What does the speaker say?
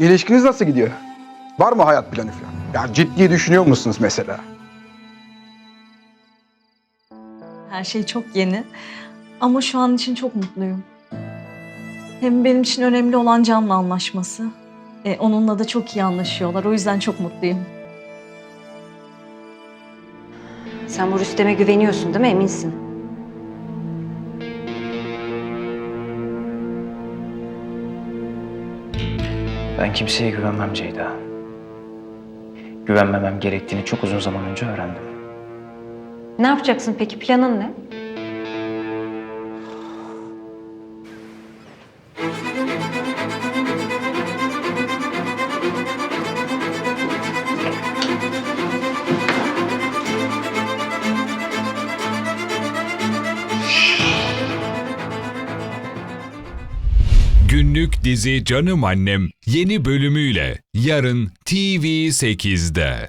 İlişkiniz nasıl gidiyor? Var mı hayat planı falan? Yani ciddi düşünüyor musunuz mesela? Her şey çok yeni. Ama şu an için çok mutluyum. Hem benim için önemli olan Can'la anlaşması. E, onunla da çok iyi anlaşıyorlar. O yüzden çok mutluyum. Sen bu Rüstem'e güveniyorsun değil mi? Eminsin. Ben kimseye güvenmem Ceyda. Güvenmemem gerektiğini çok uzun zaman önce öğrendim. Ne yapacaksın peki? Planın ne? Günlük dizi Canım Annem yeni bölümüyle yarın TV8'de.